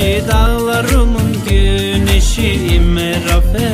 güneşi Dağlarımın güneşi İmerafe